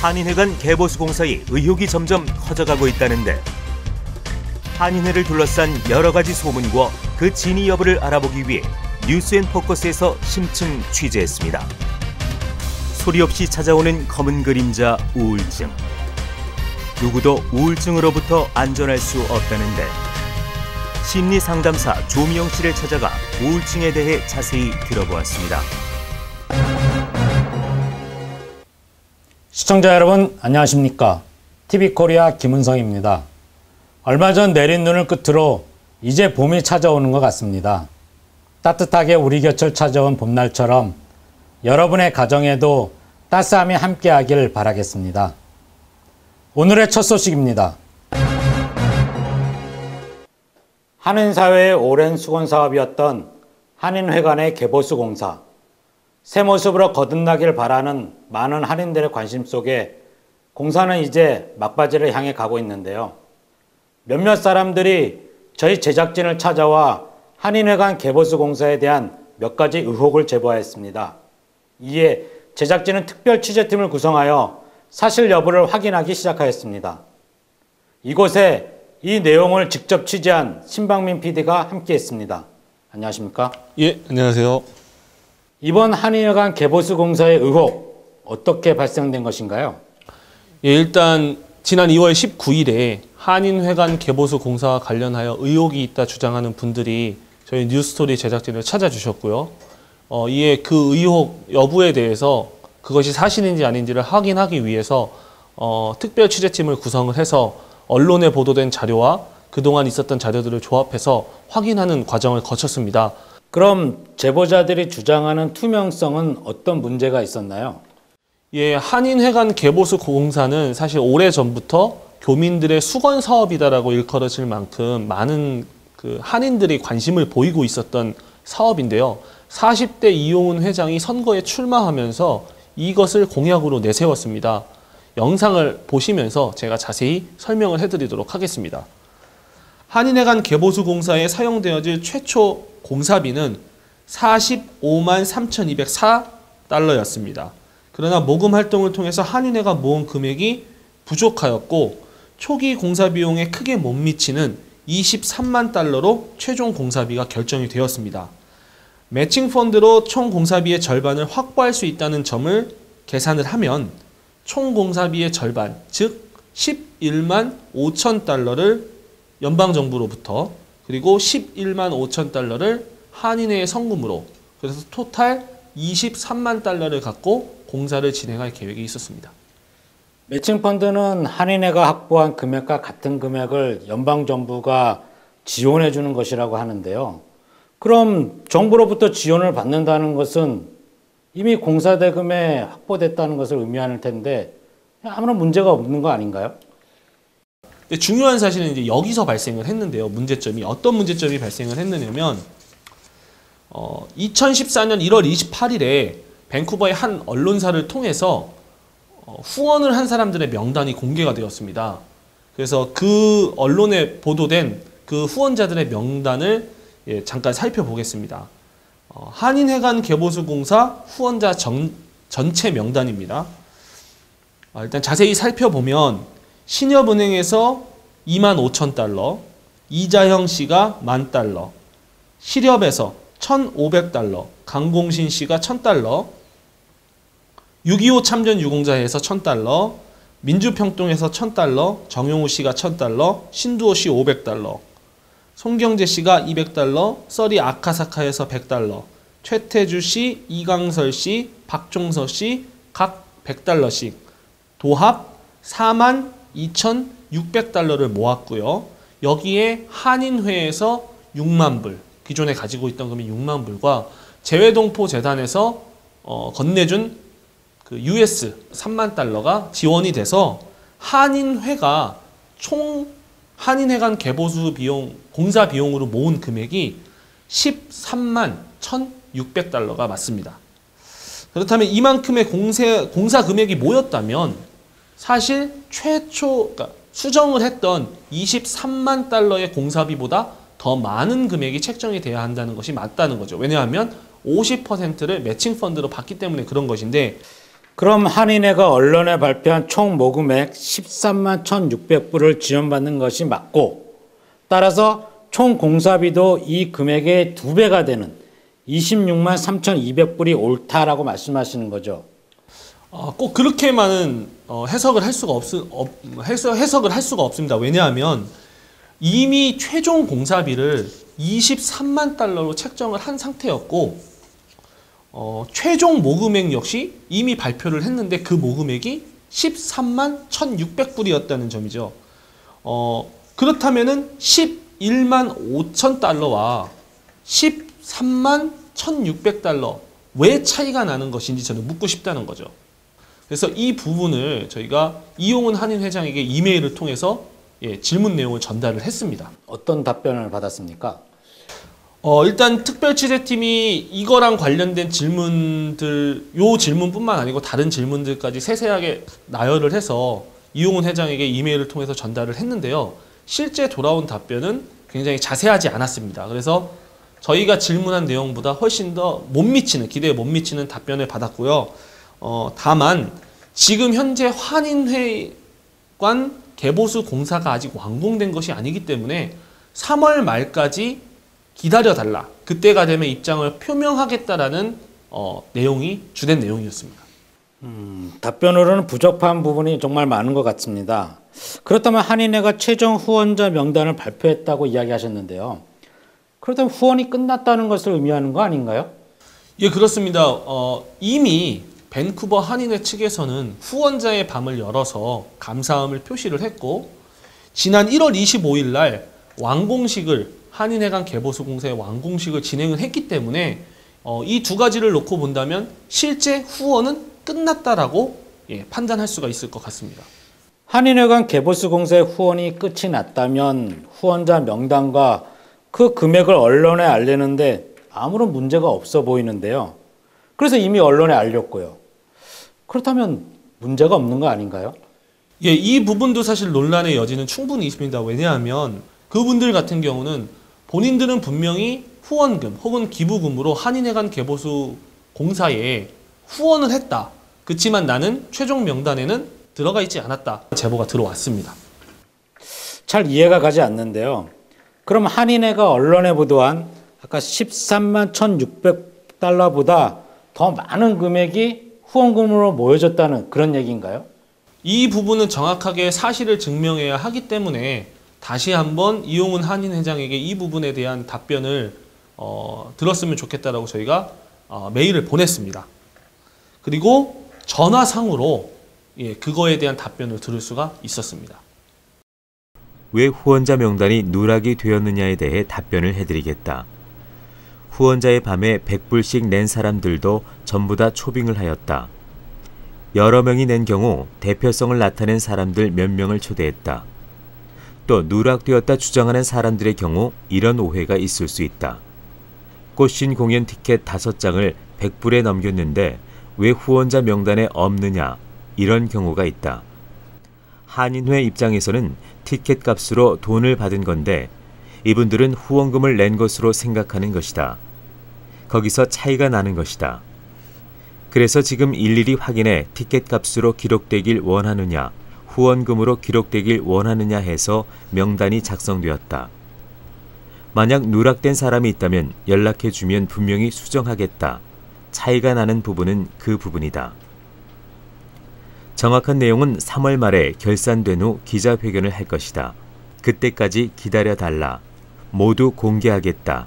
한인회관 개보수 공사의 의혹이 점점 커져가고 있다는데 한인회를 둘러싼 여러 가지 소문과 그 진위 여부를 알아보기 위해 뉴스앤포커스에서 심층 취재했습니다. 소리 없이 찾아오는 검은 그림자 우울증. 누구도 우울증으로부터 안전할 수 없다는데 심리 상담사 조미영 씨를 찾아가 우울증에 대해 자세히 들어보았습니다. 시청자 여러분 안녕하십니까 TV코리아 김은성입니다. 얼마 전 내린 눈을 끝으로 이제 봄이 찾아오는 것 같습니다. 따뜻하게 우리 곁을 찾아온 봄날처럼 여러분의 가정에도 따스함이 함께하길 바라겠습니다. 오늘의 첫 소식입니다. 한인사회의 오랜 수건 사업이었던 한인회관의 개보수 공사. 새 모습으로 거듭나길 바라는 많은 한인들의 관심 속에 공사는 이제 막바지를 향해 가고 있는데요. 몇몇 사람들이 저희 제작진을 찾아와 한인회관 개보수 공사에 대한 몇 가지 의혹을 제보하였습니다. 이에 제작진은 특별 취재팀을 구성하여 사실 여부를 확인하기 시작하였습니다. 이곳에 이 내용을 직접 취재한 신방민 PD가 함께했습니다. 안녕하십니까? 예, 안녕하세요. 이번 한인회관 개보수 공사의 의혹 어떻게 발생된 것인가요? 예, 일단 지난 2월 19일에 한인회관 개보수 공사와 관련하여 의혹이 있다 주장하는 분들이 저희 뉴스토리 제작진을 찾아주셨고요. 어, 이에 그 의혹 여부에 대해서 그것이 사실인지 아닌지를 확인하기 위해서 어, 특별 취재팀을 구성을 해서 언론에 보도된 자료와 그동안 있었던 자료들을 조합해서 확인하는 과정을 거쳤습니다. 그럼 제보자들이 주장하는 투명성은 어떤 문제가 있었나요? 예, 한인회관 개보수 공사는 사실 오래 전부터 교민들의 수건 사업이다라고 일컬어질 만큼 많은 그 한인들이 관심을 보이고 있었던 사업인데요. 40대 이용훈 회장이 선거에 출마하면서 이것을 공약으로 내세웠습니다. 영상을 보시면서 제가 자세히 설명을 해드리도록 하겠습니다. 한인회관 개보수 공사에 사용되어질 최초 공사비는 45만 3,204달러였습니다. 그러나 모금 활동을 통해서 한인회가 모은 금액이 부족하였고 초기 공사 비용에 크게 못 미치는 23만 달러로 최종 공사비가 결정이 되었습니다. 매칭 펀드로 총 공사비의 절반을 확보할 수 있다는 점을 계산을 하면 총 공사비의 절반, 즉 11만 5천 달러를 연방 정부로부터 그리고 11만 5천 달러를 한인회의 성금으로 그래서 토탈 23만 달러를 갖고 공사를 진행할 계획이 있었습니다. 매칭 펀드는 한인회가 확보한 금액과 같은 금액을 연방 정부가 지원해 주는 것이라고 하는데요. 그럼 정부로부터 지원을 받는다는 것은 이미 공사 대금에 확보됐다는 것을 의미하는 텐데 아무런 문제가 없는 거 아닌가요? 중요한 사실은 이제 여기서 발생을 했는데요. 문제점이 어떤 문제점이 발생을 했느냐면 어, 2014년 1월 28일에 밴쿠버의 한 언론사를 통해서 어, 후원을 한 사람들의 명단이 공개가 되었습니다. 그래서 그 언론에 보도된 그 후원자들의 명단을 예, 잠깐 살펴보겠습니다. 어, 한인회관 개보수공사 후원자 정, 전체 명단입니다. 어, 일단 자세히 살펴보면 신협은행에서 2만 5천 달러, 이자형 씨가 만 달러, 시렵에서 1,500달러, 강공신 씨가 1,000달러, 6.25 참전 유공자에서 1,000달러, 민주평통에서 1,000달러, 정용우 씨가 1,000달러, 신두호 씨 500달러, 송경재 씨가 200달러, 써리 아카사카에서 100달러, 최태주 씨, 이강설 씨, 박종서 씨 각 100달러씩 도합 4만 2,600달러를 모았고요. 여기에 한인회에서 6만 불, 기존에 가지고 있던 금이 6만 불과 재외동포 재단에서 어, 건네준 그 US 3만 달러가 지원이 돼서 한인회가 총 한인회관 개보수 비용 공사 비용으로 모은 금액이 13만 1,600달러가 맞습니다. 그렇다면 이만큼의 공세, 공사 금액이 모였다면 사실 최초 그러니까 수정을 했던 23만 달러의 공사비보다 더 많은 금액이 책정이 돼야 한다는 것이 맞다는 거죠. 왜냐하면 50%를 매칭 펀드로 받기 때문에 그런 것인데 그럼 한인회가 언론에 발표한 총 모금액 13만 1,600불을 지원받는 것이 맞고 따라서 총 공사비도 이 금액의 두 배가 되는 26만 3,200불이 옳다라고 말씀하시는 거죠. 어, 꼭 그렇게만은 어, 해석을 할 수가 없, 없 해석, 해석을 할 수가 없습니다. 왜냐하면 이미 최종 공사비를 23만 달러로 책정을 한 상태였고 어, 최종 모금액 역시 이미 발표를 했는데 그 모금액이 13만 1,600불이었다는 점이죠. 어, 그렇다면은 11만 5천 달러와 13만 1,600달러 왜 차이가 나는 것인지 저는 묻고 싶다는 거죠. 그래서 이 부분을 저희가 이용훈 한인 회장에게 이메일을 통해서 예, 질문 내용을 전달을 했습니다. 어떤 답변을 받았습니까? 어, 일단 특별 취재팀이 이거랑 관련된 질문들, 요 질문뿐만 아니고 다른 질문들까지 세세하게 나열을 해서 이용훈 회장에게 이메일을 통해서 전달을 했는데요. 실제 돌아온 답변은 굉장히 자세하지 않았습니다. 그래서 저희가 질문한 내용보다 훨씬 더 못 미치는, 기대에 못 미치는 답변을 받았고요. 어, 다만, 지금 현재 환인회관 개보수 공사가 아직 완공된 것이 아니기 때문에 3월 말까지 기다려 달라. 그때가 되면 입장을 표명하겠다라는 어, 내용이 주된 내용이었습니다. 음, 답변으로는 부족한 부분이 정말 많은 것 같습니다. 그렇다면 한인회가 최종 후원자 명단을 발표했다고 이야기하셨는데요. 그렇다면 후원이 끝났다는 것을 의미하는 거 아닌가요? 예, 그렇습니다. 어, 이미 밴쿠버 한인회 측에서는 후원자의 밤을 열어서 감사함을 표시를 했고 지난 1월 25일 날 완공식을 한인회관 개보수 공사의 완공식을 진행을 했기 때문에 어, 이 두 가지를 놓고 본다면 실제 후원은 끝났다라고 예, 판단할 수가 있을 것 같습니다. 한인회관 개보수 공사의 후원이 끝이 났다면 후원자 명단과 그 금액을 언론에 알리는데 아무런 문제가 없어 보이는데요. 그래서 이미 언론에 알렸고요. 그렇다면 문제가 없는 거 아닌가요? 예, 이 부분도 사실 논란의 여지는 충분히 있습니다. 왜냐하면 그분들 같은 경우는 본인들은 분명히 후원금 혹은 기부금으로 한인회관 개보수 공사에 후원을 했다. 그렇지만 나는 최종 명단에는 들어가 있지 않았다. 제보가 들어왔습니다. 잘 이해가 가지 않는데요. 그럼 한인회가 언론에 보도한 아까 13만 1,600달러보다 더 많은 금액이 후원금으로 모여졌다는 그런 얘기인가요? 이 부분은 정확하게 사실을 증명해야 하기 때문에 다시 한번 이용훈 한인 회장에게 이 부분에 대한 답변을 어, 들었으면 좋겠다라고 저희가 어, 메일을 보냈습니다. 그리고 전화상으로 예, 그거에 대한 답변을 들을 수가 있었습니다. 왜 후원자 명단이 누락이 되었느냐에 대해 답변을 해드리겠다. 후원자의 밤에 100불씩 낸 사람들도 전부 다 초빙을 하였다. 여러 명이 낸 경우 대표성을 나타낸 사람들 몇 명을 초대했다. 또 누락되었다 주장하는 사람들의 경우 이런 오해가 있을 수 있다. 꽃신 공연 티켓 5장을 100불에 넘겼는데 왜 후원자 명단에 없느냐 이런 경우가 있다. 한인회 입장에서는 티켓 값으로 돈을 받은 건데 이분들은 후원금을 낸 것으로 생각하는 것이다. 거기서 차이가 나는 것이다. 그래서 지금 일일이 확인해 티켓 값으로 기록되길 원하느냐, 후원금으로 기록되길 원하느냐 해서 명단이 작성되었다. 만약 누락된 사람이 있다면 연락해 주면 분명히 수정하겠다. 차이가 나는 부분은 그 부분이다. 정확한 내용은 3월 말에 결산된 후 기자회견을 할 것이다. 그때까지 기다려 달라. 모두 공개하겠다.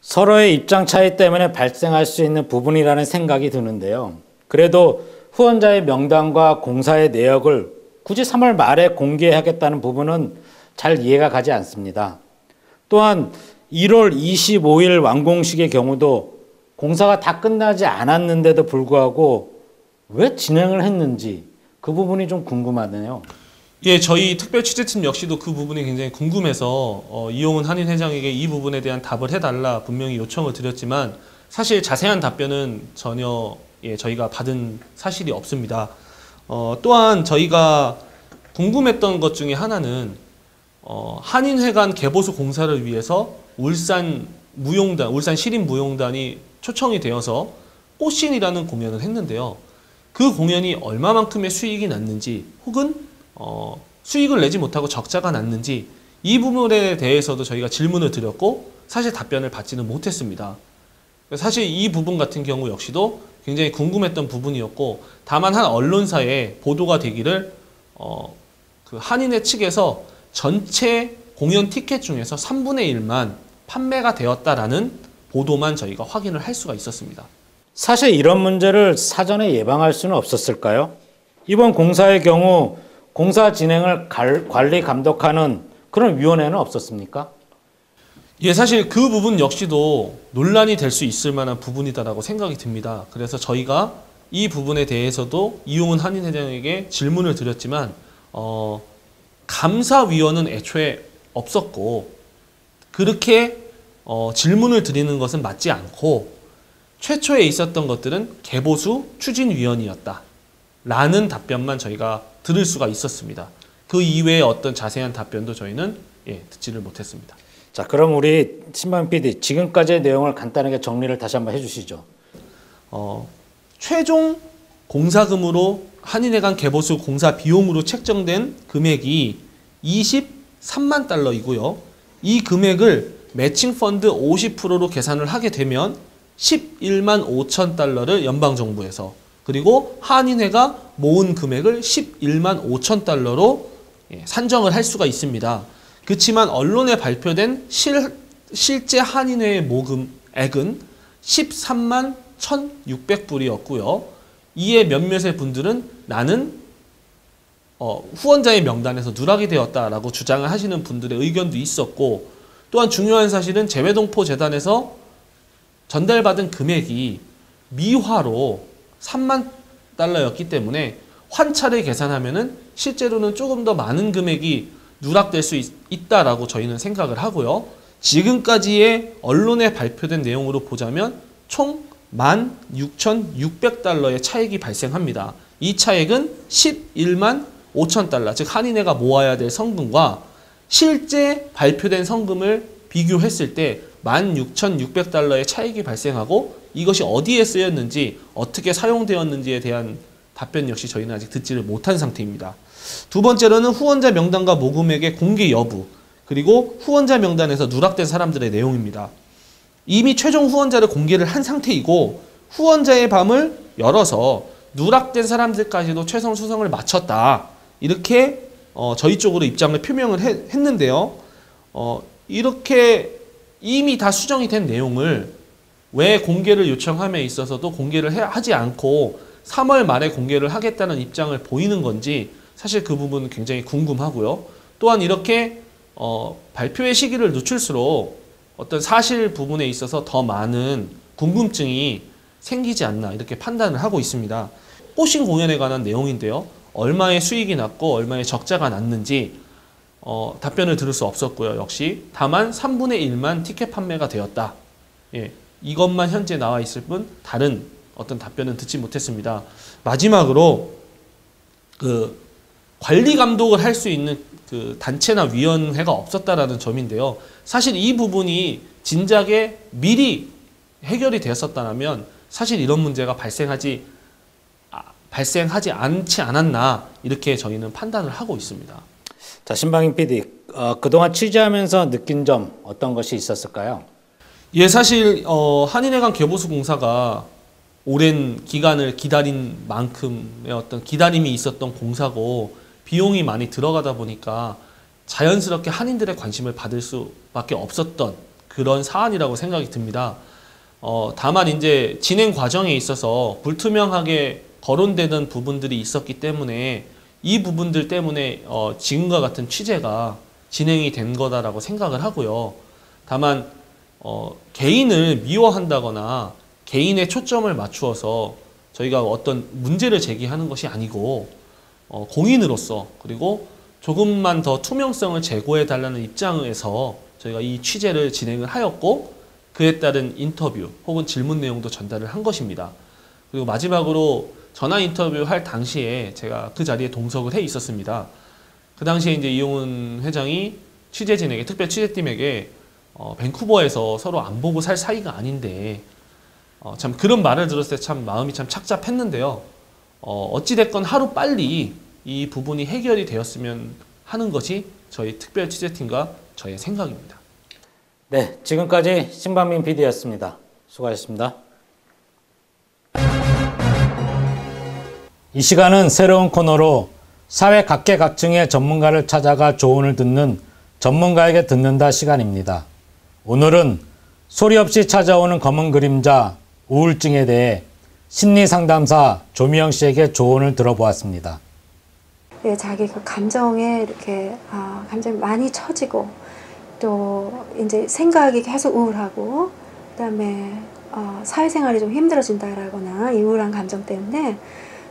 서로의 입장 차이 때문에 발생할 수 있는 부분이라는 생각이 드는데요. 그래도 후원자의 명단과 공사의 내역을 굳이 3월 말에 공개하겠다는 부분은 잘 이해가 가지 않습니다. 또한 1월 25일 완공식의 경우도 공사가 다 끝나지 않았는데도 불구하고 왜 진행을 했는지 그 부분이 좀 궁금하네요. 예, 저희 특별 취재팀 역시도 그 부분이 굉장히 궁금해서 어, 이용훈 한인 회장에게 이 부분에 대한 답을 해달라 분명히 요청을 드렸지만 사실 자세한 답변은 전혀 예, 저희가 받은 사실이 없습니다. 어, 또한 저희가 궁금했던 것 중에 하나는 어, 한인회관 개보수 공사를 위해서 울산 무용단, 울산 시립 무용단이 초청이 되어서 꽃신이라는 공연을 했는데요. 그 공연이 얼마만큼의 수익이 났는지 혹은 어, 수익을 내지 못하고 적자가 났는지 이 부분에 대해서도 저희가 질문을 드렸고 사실 답변을 받지는 못했습니다. 사실 이 부분 같은 경우 역시도 굉장히 궁금했던 부분이었고 다만 한 언론사에 보도가 되기를 어, 그 한인회 측에서 전체 공연 티켓 중에서 3분의 1만 판매가 되었다라는 보도만 저희가 확인을 할 수가 있었습니다. 사실 이런 문제를 사전에 예방할 수는 없었을까요? 이번 공사의 경우 공사 진행을 갈- 관리 감독하는 그런 위원회는 없었습니까? 예, 사실 그 부분 역시도 논란이 될 수 있을 만한 부분이다라고 생각이 듭니다. 그래서 저희가 이 부분에 대해서도 이용훈 한인회장에게 질문을 드렸지만 어, 감사위원은 애초에 없었고 그렇게 어, 질문을 드리는 것은 맞지 않고 최초에 있었던 것들은 개보수 추진위원이었다. 라는 답변만 저희가 들을 수가 있었습니다. 그 이외의 어떤 자세한 답변도 저희는 예, 듣지를 못했습니다. 자, 그럼 우리 신방 PD 지금까지의 내용을 간단하게 정리를 다시 한번 해주시죠. 어, 최종 공사금으로 한인회관 개보수 공사 비용으로 책정된 금액이 23만 달러이고요. 이 금액을 매칭 펀드 50%로 계산을 하게 되면 11만 5천 달러를 연방 정부에서 그리고 한인회가 모은 금액을 11만 5천 달러로 예, 산정을 할 수가 있습니다. 그렇지만 언론에 발표된 실, 실제 한인회의 모금액은 13만 1,600불이었고요. 이에 몇몇의 분들은 나는 어, 후원자의 명단에서 누락이 되었다라고 주장을 하시는 분들의 의견도 있었고 또한 중요한 사실은 재외동포 재단에서 전달받은 금액이 미화로 3만 달러였기 때문에 환차를 계산하면은 실제로는 조금 더 많은 금액이 누락될 수 있, 있다라고 저희는 생각을 하고요. 지금까지의 언론에 발표된 내용으로 보자면 총 16,600달러의 차액이 발생합니다. 이 차액은 11만 5천 달러, 즉 한인회가 모아야 될 성금과 실제 발표된 성금을 비교했을 때 16,600달러의 차익이 발생하고 이것이 어디에 쓰였는지 어떻게 사용되었는지에 대한 답변 역시 저희는 아직 듣지를 못한 상태입니다. 두 번째로는 후원자 명단과 모금액의 공개 여부 그리고 후원자 명단에서 누락된 사람들의 내용입니다. 이미 최종 후원자를 공개를 한 상태이고 후원자의 밤을 열어서 누락된 사람들까지도 최선 수성을 마쳤다. 이렇게 어, 저희 쪽으로 입장을 표명을 해- 했는데요. 어, 이렇게 이미 다 수정이 된 내용을 왜 공개를 요청함에 있어서도 공개를 해- 하지 않고 3월 말에 공개를 하겠다는 입장을 보이는 건지 사실 그 부분은 굉장히 궁금하고요. 또한 이렇게 어, 발표의 시기를 늦출수록 어떤 사실 부분에 있어서 더 많은 궁금증이 생기지 않나 이렇게 판단을 하고 있습니다. 호신 공연에 관한 내용인데요. 얼마의 수익이 났고 얼마의 적자가 났는지 어, 답변을 들을 수 없었고요. 역시 다만 3분의 1만 티켓 판매가 되었다. 예, 이것만 현재 나와 있을 뿐 다른 어떤 답변은 듣지 못했습니다. 마지막으로 그 관리 감독을 할 수 있는 그 단체나 위원회가 없었다라는 점인데요. 사실 이 부분이 진작에 미리 해결이 되었었다면 사실 이런 문제가 발생하지 아, 발생하지 않지 않았나 이렇게 저희는 판단을 하고 있습니다. 자, 신방인 PD 어, 그동안 취재하면서 느낀 점 어떤 것이 있었을까요? 예, 사실 어, 한인회관 개보수 공사가 오랜 기간을 기다린 만큼의 어떤 기다림이 있었던 공사고 비용이 많이 들어가다 보니까 자연스럽게 한인들의 관심을 받을 수밖에 없었던 그런 사안이라고 생각이 듭니다. 어, 다만 이제 진행 과정에 있어서 불투명하게 거론되는 부분들이 있었기 때문에 이 부분들 때문에 어, 지금과 같은 취재가 진행이 된 거다라고 생각을 하고요. 다만 어, 개인을 미워한다거나 개인의 초점을 맞추어서 저희가 어떤 문제를 제기하는 것이 아니고 어, 공인으로서 그리고 조금만 더 투명성을 제고해 달라는 입장에서 저희가 이 취재를 진행을 하였고 그에 따른 인터뷰 혹은 질문 내용도 전달을 한 것입니다. 그리고 마지막으로 전화 인터뷰 할 당시에 제가 그 자리에 동석을 해 있었습니다. 그 당시에 이제 이용훈 회장이 취재진에게 특별 취재팀에게 어, 밴쿠버에서 서로 안 보고 살 사이가 아닌데 어, 참 그런 말을 들었을 때 참 마음이 참 착잡했는데요. 어, 어찌됐건 하루 빨리 이 부분이 해결이 되었으면 하는 것이 저희 특별 취재팀과 저의 생각입니다. 네, 지금까지 신방민 PD였습니다. 수고하셨습니다. 이 시간은 새로운 코너로 사회 각계각층의 전문가를 찾아가 조언을 듣는 전문가에게 듣는다 시간입니다. 오늘은 소리 없이 찾아오는 검은 그림자 우울증에 대해 심리 상담사 조미영 씨에게 조언을 들어보았습니다. 예, 자기 그 감정에 이렇게 아, 감정이 많이 처지고 또 이제 생각이 계속 우울하고 그다음에 어, 사회생활이 좀 힘들어진다라거나 이 우울한 감정 때문에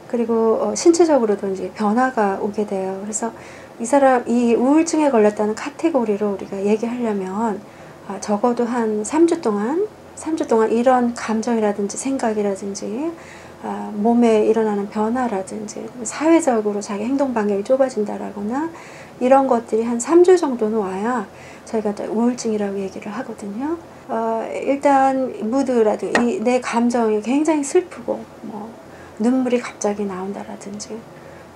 그리고 어, 신체적으로도 이제 변화가 오게 돼요. 그래서 이 사람 이 우울증에 걸렸다는 카테고리로 우리가 얘기하려면 아, 적어도 한 3주 동안 3주 동안 이런 감정이라든지 생각이라든지 아, 몸에 일어나는 변화라든지 사회적으로 자기 행동 반경이 좁아진다라거나 이런 것들이 한 3주 정도는 와야 저희가 또 우울증이라고 얘기를 하거든요. 어, 일단 무드라든지 내 감정이 굉장히 슬프고 뭐 눈물이 갑자기 나온다라든지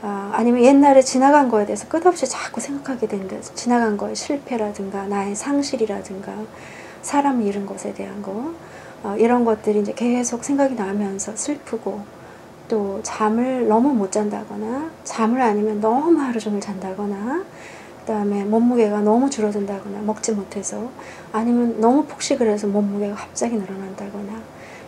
아, 아니면 옛날에 지나간 거에 대해서 끝없이 자꾸 생각하게 된다. 지나간 거의 실패라든가 나의 상실이라든가 사람 잃은 것에 대한 거 어, 이런 것들이 이제 계속 생각이 나면서 슬프고 또 잠을 너무 못 잔다거나 잠을 아니면 너무 하루 종일 잔다거나 그다음에 몸무게가 너무 줄어든다거나 먹지 못해서 아니면 너무 폭식을 해서 몸무게가 갑자기 늘어난다거나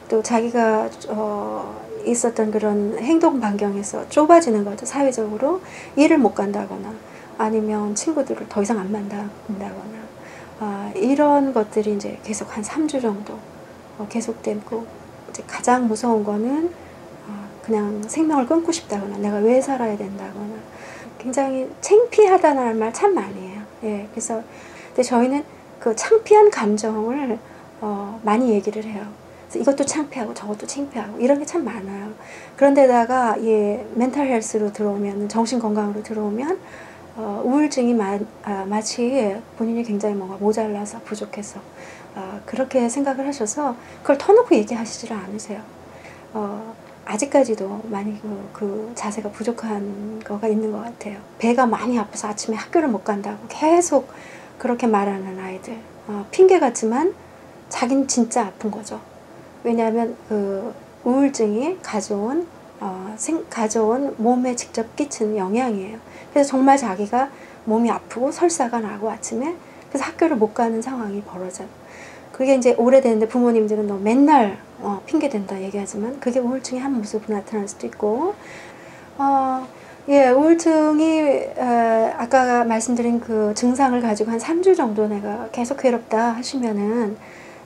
또 자기가 어, 있었던 그런 행동 반경에서 좁아지는 거죠 사회적으로 일을 못 간다거나 아니면 친구들을 더 이상 안 만난다거나 아, 이런 것들이 이제 계속 한 3주 정도 어, 계속되고 이제 가장 무서운 거는 어, 그냥 생명을 끊고 싶다거나 내가 왜 살아야 된다거나 굉장히 창피하다는 말 참 많이 해요. 예, 그래서 근데 저희는 그 창피한 감정을 어, 많이 얘기를 해요. 이것도 창피하고 저것도 창피하고 이런 게 참 많아요. 그런데다가 예, 멘탈 헬스로 들어오면 정신 건강으로 들어오면 어, 우울증이 마, 아, 마치 본인이 굉장히 뭔가 모자라서 부족해서 어, 그렇게 생각을 하셔서 그걸 터놓고 얘기하시지를 않으세요. 어, 아직까지도 많이 그, 그 자세가 부족한 거가 있는 것 같아요. 배가 많이 아파서 아침에 학교를 못 간다고 계속 그렇게 말하는 아이들. 어, 핑계 같지만 자기는 진짜 아픈 거죠. 왜냐하면 그 우울증이 가져온 어, 생, 가져온 몸에 직접 끼치는 영향이에요. 그래서 정말 자기가 몸이 아프고 설사가 나고 아침에 그래서 학교를 못 가는 상황이 벌어져요. 그게 이제 오래됐는데 부모님들은 너 맨날 어, 핑계 댄다 얘기하지만 그게 우울증의 한 모습으로 나타날 수도 있고 어, 예, 우울증이 어, 아까 말씀드린 그 증상을 가지고 한 3주 정도 내가 계속 괴롭다 하시면은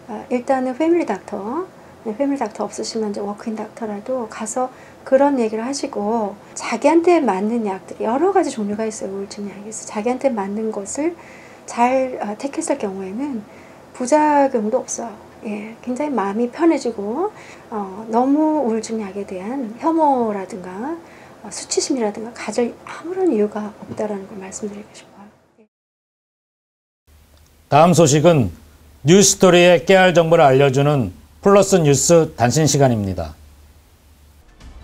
어, 일단은 패밀리 닥터 네, 패밀리 닥터 없으시면 이제 워크인 닥터라도 가서 그런 얘기를 하시고 자기한테 맞는 약들이 여러 가지 종류가 있어요 우울증 있어 자기한테 맞는 것을 잘 어, 택했을 경우에는 부작용도 없어요. 예, 굉장히 마음이 편해지고 어, 너무 우울증 약에 대한 혐오라든가 어, 수치심이라든가 가질 아무런 이유가 없다라는 걸 말씀드리고 싶어요. 다음 소식은 뉴스토리의 깨알 정보를 알려주는 플러스 뉴스 단신 시간입니다.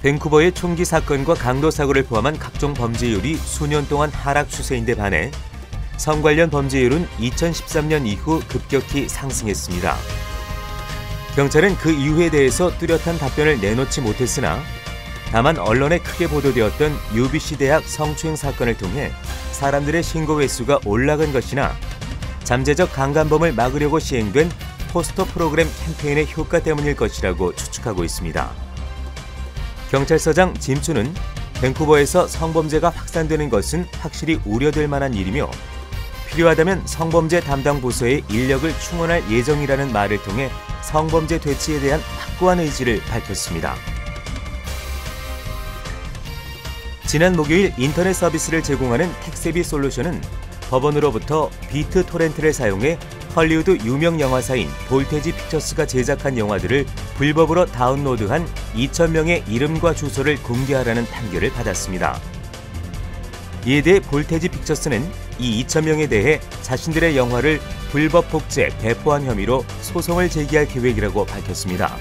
밴쿠버의 총기 사건과 강도 사고를 포함한 각종 범죄율이 수년 동안 하락 추세인데 반해 성 관련 범죄율은 2013년 이후 급격히 상승했습니다. 경찰은 그 이유에 대해서 뚜렷한 답변을 내놓지 못했으나 다만 언론에 크게 보도되었던 UBC 대학 성추행 사건을 통해 사람들의 신고 횟수가 올라간 것이나 잠재적 강간범을 막으려고 시행된 포스터 프로그램 캠페인의 효과 때문일 것이라고 추측하고 있습니다. 경찰서장 짐추는 밴쿠버에서 성범죄가 확산되는 것은 확실히 우려될 만한 일이며 필요하다면 성범죄 담당 부서에 인력을 충원할 예정이라는 말을 통해 성범죄 퇴치에 대한 확고한 의지를 밝혔습니다. 지난 목요일 인터넷 서비스를 제공하는 텍세비 솔루션은 법원으로부터 비트 토렌트를 사용해 헐리우드 유명 영화사인 볼테지 픽처스가 제작한 영화들을 불법으로 다운로드한 2,000명의 이름과 주소를 공개하라는 판결을 받았습니다. 이에 대해 볼테지 픽처스는 이 2,000명에 대해 자신들의 영화를 불법 복제, 배포한 혐의로 소송을 제기할 계획이라고 밝혔습니다.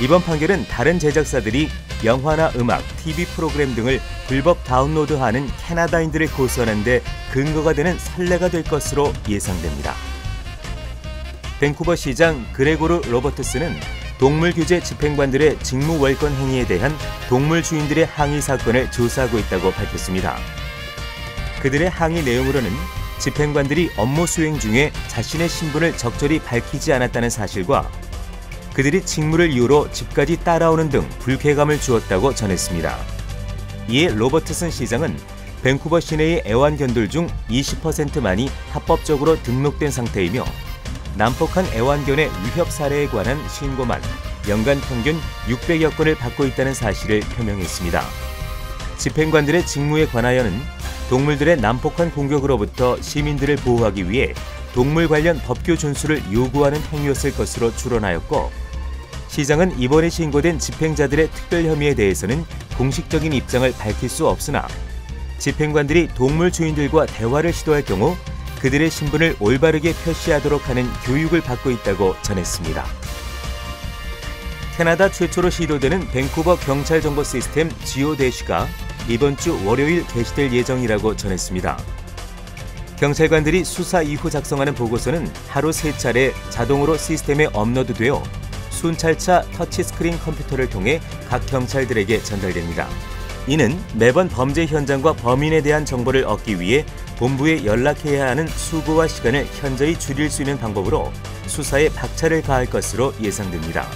이번 판결은 다른 제작사들이 영화나 음악, TV 프로그램 등을 불법 다운로드하는 캐나다인들을 고소하는데 근거가 되는 선례가 될 것으로 예상됩니다. 밴쿠버 시장 그레고르 로버트스는 동물 규제 집행관들의 직무 월권 행위에 대한 동물 주인들의 항의 사건을 조사하고 있다고 밝혔습니다. 그들의 항의 내용으로는 집행관들이 업무 수행 중에 자신의 신분을 적절히 밝히지 않았다는 사실과 그들이 직무를 이유로 집까지 따라오는 등 불쾌감을 주었다고 전했습니다. 이에 로버트슨 시장은 밴쿠버 시내의 애완견들 중 20%만이 합법적으로 등록된 상태이며 난폭한 애완견의 위협 사례에 관한 신고만 연간 평균 600여 건을 받고 있다는 사실을 표명했습니다. 집행관들의 직무에 관하여는 동물들의 난폭한 공격으로부터 시민들을 보호하기 위해 동물 관련 법규 준수를 요구하는 행위였을 것으로 추론하였고 시장은 이번에 신고된 집행자들의 특별 혐의에 대해서는 공식적인 입장을 밝힐 수 없으나 집행관들이 동물 주인들과 대화를 시도할 경우 그들의 신분을 올바르게 표시하도록 하는 교육을 받고 있다고 전했습니다. 캐나다 최초로 시도되는 밴쿠버 경찰 정보 시스템 지오대시가 이번 주 월요일 개시될 예정이라고 전했습니다. 경찰관들이 수사 이후 작성하는 보고서는 하루 세 차례 자동으로 시스템에 업로드되어 순찰차 터치스크린 컴퓨터를 통해 각 경찰들에게 전달됩니다. 이는 매번 범죄 현장과 범인에 대한 정보를 얻기 위해 본부에 연락해야 하는 수고와 시간을 현저히 줄일 수 있는 방법으로 수사에 박차를 가할 것으로 예상됩니다.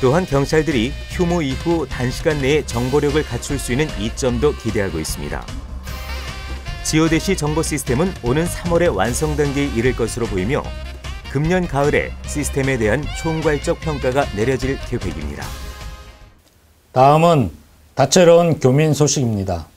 또한 경찰들이 휴무 이후 단시간 내에 정보력을 갖출 수 있는 이점도 기대하고 있습니다. 지오대시 정보 시스템은 오는 3월에 완성 단계에 이를 것으로 보이며 금년 가을에 시스템에 대한 총괄적 평가가 내려질 계획입니다. 다음은 다채로운 교민 소식입니다.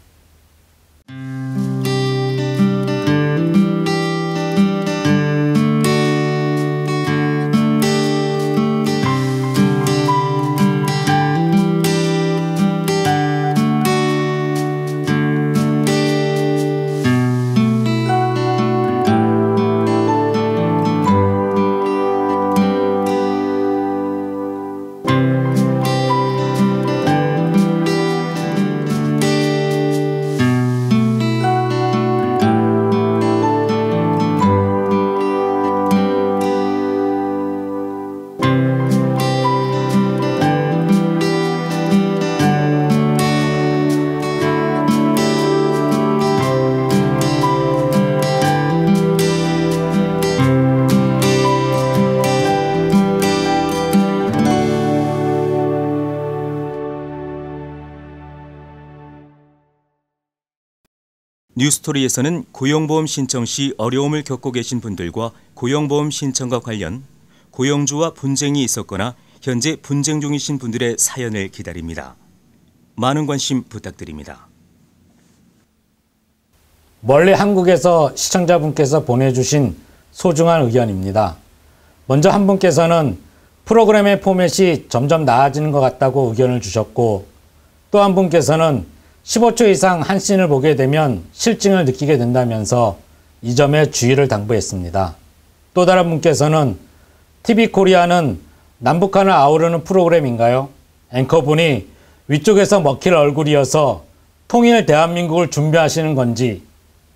뉴스토리에서는 고용보험 신청 시 어려움을 겪고 계신 분들과 고용보험 신청과 관련 고용주와 분쟁이 있었거나 현재 분쟁 중이신 분들의 사연을 기다립니다. 많은 관심 부탁드립니다. 멀리 한국에서 시청자분께서 보내주신 소중한 의견입니다. 먼저 한 분께서는 프로그램의 포맷이 점점 나아지는 것 같다고 의견을 주셨고 또 한 분께서는 15초 이상 한 씬을 보게 되면 실증을 느끼게 된다면서 이 점에 주의를 당부했습니다. 또 다른 분께서는 TV 코리아는 남북한을 아우르는 프로그램인가요? 앵커분이 위쪽에서 먹힐 얼굴이어서 통일 대한민국을 준비하시는 건지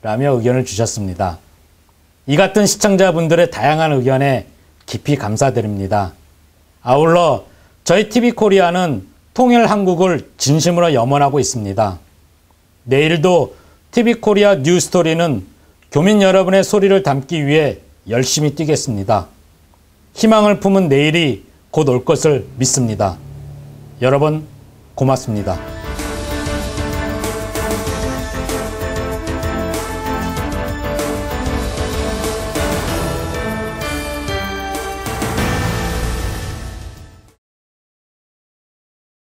라며 의견을 주셨습니다. 이 같은 시청자분들의 다양한 의견에 깊이 감사드립니다. 아울러 저희 TV 코리아는 통일 한국을 진심으로 염원하고 있습니다. 내일도 TV 코리아 뉴스토리는 교민 여러분의 소리를 담기 위해 열심히 뛰겠습니다. 희망을 품은 내일이 곧 올 것을 믿습니다. 여러분, 고맙습니다.